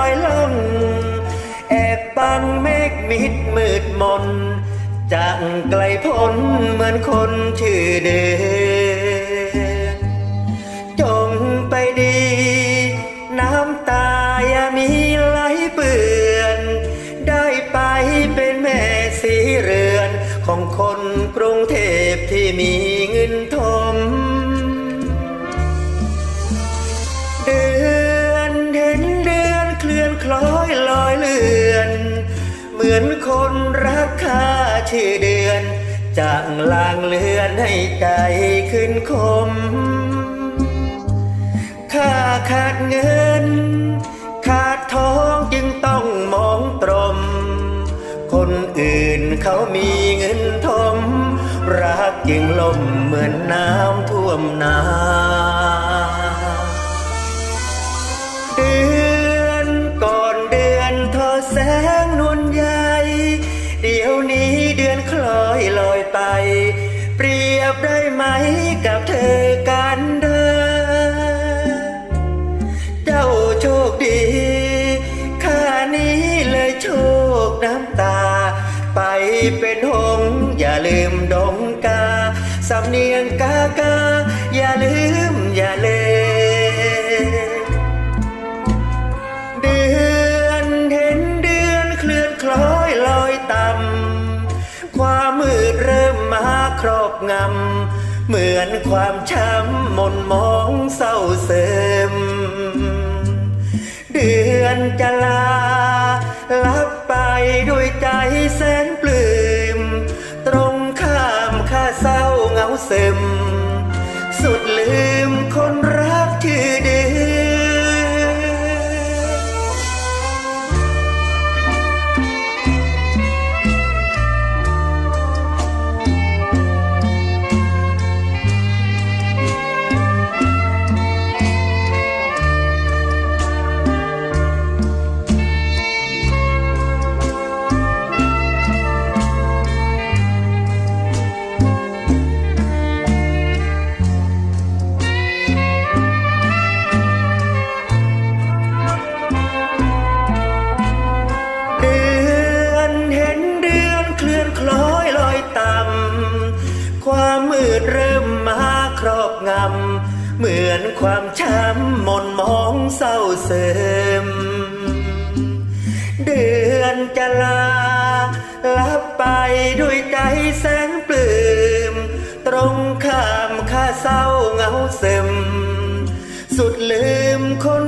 อยล่อแอบปังเมฆมิดมืดมนจากไกลพ้นเหมือนคนชื่อเดิจมไปดี น้ำตาอย่ามีไหลเปื่อน ได้ไปเป็นแม่สีเรือนของคนกรุงเทพที่มีเงินทม เหมือนคนรักค่าชื่อเดือนจางลางเลือนให้ใจขึ้นคม ข้าขาดเงิน ขาดทองจึงต้องมองตรม คนอื่นเขามีเงินทม รักจึงล่มเหมือนน้ำท่วมนา น้ำตา ไปเป็นหงอย่าลืมดงกา สำเนียงกากา อย่าลืมอย่าเลนเดือนเห็นเดือนเคลื่อนคล้อยลอยต่ำความมืดเริ่มมาครอบงำ เหมือนความช้ำมนมองเศร้าเสริมเดือนจะลา เหงาซึม ดเริ่มมาครอบงำ เหมือนความช้ำมนมองเศร้าเสริม เดือนจะลาลับไปด้วยใจแสนปลื้มตรงข้ามข้าเศร้าเหงาซึมสุดลืมคน